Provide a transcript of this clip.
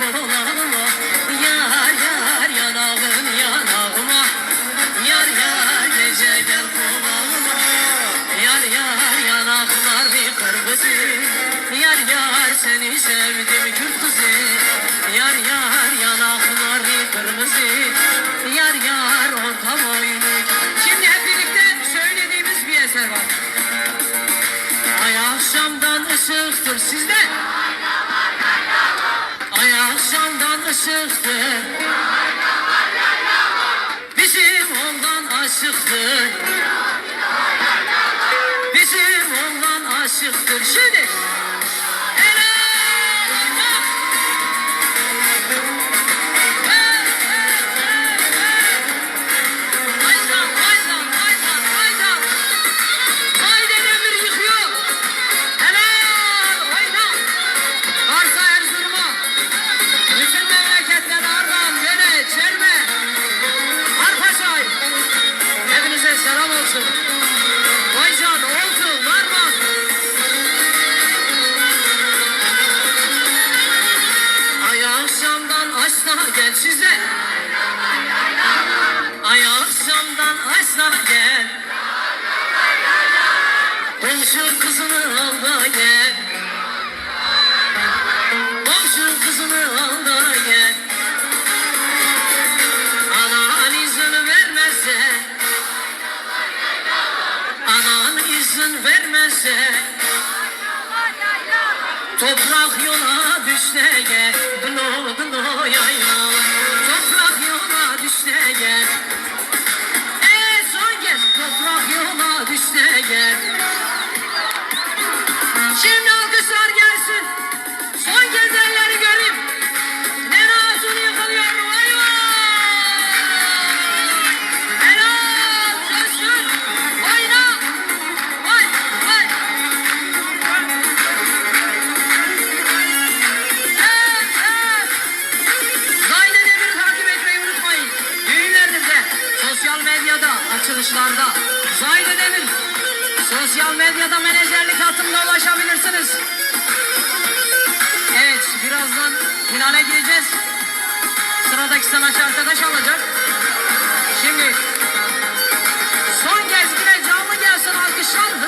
olalım Yar yar yanağın yanağıma. Yar yar gece gel kolalım Yar yar yanaklar bir kırmızı. Yar yar seni sevdim Kürt kızı Yar yar yanaklar bir kırmızı. Yar yar orta boynu Şimdi hep birlikte söylediğimiz bir eser var. Ay akşamdan ışıktır sizde ışıktır Bizim ondan aşıktır Bizim ondan aşıktır Şimdi gel size. Ay akşamdan açsa gel. Komşu kızını al da gel. Komşu kızını al da gel. Anan izin vermezse Anan izin vermezse Toprak yola düşse gel Dno dno yayla açılışlarda. Zahide Demir, sosyal medyada menajerlik altında ulaşabilirsiniz. Evet, birazdan finale gireceğiz. Sıradaki sanatçı arkadaş alacak. Şimdi son kez bile canlı gelsin alkışlar.